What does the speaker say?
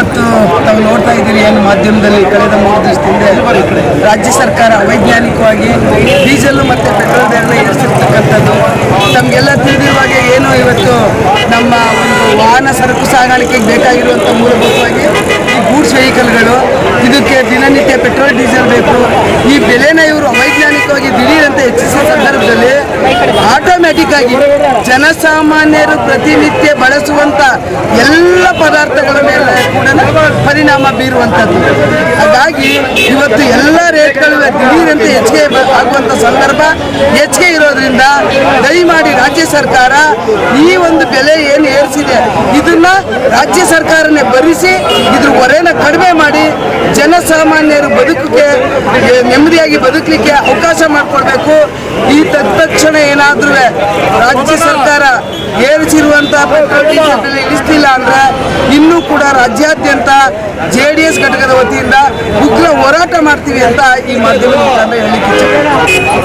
ಇವತ್ತು ತಾವು ನೋಡ್ತಾ ಇದ್ದೀರಿ ಏನು ಮಾಧ್ಯಮದಲ್ಲಿ ಕಳೆದ ಮೂರು ದಿವಸದಿಂದ ರಾಜ್ಯ ಸರ್ಕಾರ ವೈಜ್ಞಾನಿಕವಾಗಿ ಡೀಸೆಲ್ ಮತ್ತು ಪೆಟ್ರೋಲ್ ಬೆಲೆ ಏರಿಸಿರ್ತಕ್ಕಂಥದ್ದು. ತಮಗೆಲ್ಲ ಹಾಗೆ ಏನು ಇವತ್ತು ನಮ್ಮ ಒಂದು ವಾಹನ ಸರಕು ಸಾಗಾಣಿಕೆಗೆ ಬೇಕಾಗಿರುವಂಥ ಮೂಲಭೂತವಾಗಿ ಈ ಗೂಡ್ಸ್ ವೆಹಿಕಲ್ಗಳು, ಇದಕ್ಕೆ ದಿನನಿತ್ಯ ಪೆಟ್ರೋಲ್, ಡೀಸೆಲ್ ಬೇಕು. ಈ ಬೆಲೆನ ಇವರು ಅವೈಜ್ಞಾನಿಕವಾಗಿ ದಿಢೀರಂತೆ ಹೆಚ್ಚಿಸಿದ ಸಂದರ್ಭದಲ್ಲಿ ಆಟೋಮ್ಯಾಟಿಕ್ ಆಗಿ ಜನಸಾಮಾನ್ಯರು ಪ್ರತಿನಿತ್ಯ ಬಳಸುವಂತ ಎಲ್ಲ ಪದಾರ್ಥಗಳ ಮೇಲೆ ಪರಿಣಾಮ ಬೀರುವಂಥದ್ದು. ಹಾಗಾಗಿ ಇವತ್ತು ಎಲ್ಲ ರೇಟ್ಗಳು ದಿಢೀರಂತೆ ಹೆಚ್ಚಿಗೆ ಆಗುವಂಥ ಸಂದರ್ಭ ಹೆಚ್ಚಿಗೆ ಇರೋದ್ರಿಂದ ದಯಮಾಡಿ ರಾಜ್ಯ ಸರ್ಕಾರ ಈ ಒಂದು ಬೆಲೆ ಏನು ಏರಿಸಿದೆ, ಇದನ್ನ ರಾಜ್ಯ ಸರ್ಕಾರನೇ ಭರಿಸಿ, ಇದ್ರ ಹೊರೆನ ಕಡಿಮೆ ಮಾಡಿ ಜನಸಾಮಾನ್ಯರು ಬದುಕಕ್ಕೆ ನೆಮ್ಮದಿಯಾಗಿ ಬದುಕಲಿಕ್ಕೆ ಅವಕಾಶ ಮಾಡಿಕೊಡ್ಬೇಕು ಈ ತತ್ಕ್ಷಣ ಏನಾದ್ರೂ ರಾಜ್ಯ ಸರ್ಕಾರ ಏರಿಸಿರುವಂತ ಪೆಟ್ರೋಲ್ ಡೀಸೆಲ್ ಬೆಲೆ ಇಳಿಸ್ತಿಲ್ಲ ಅಂದ್ರೆ ಇನ್ನೂ ಕೂಡ ರಾಜ್ಯಾದ್ಯಂತ ಜೆ ಡಿ ಎಸ್ ಘಟಕದ ವತಿಯಿಂದ ಉಗ್ರ ಹೋರಾಟ ಮಾಡ್ತೀವಿ ಅಂತ ಈ ಮಾಧ್ಯಮದ ಮುಖಾಂತರ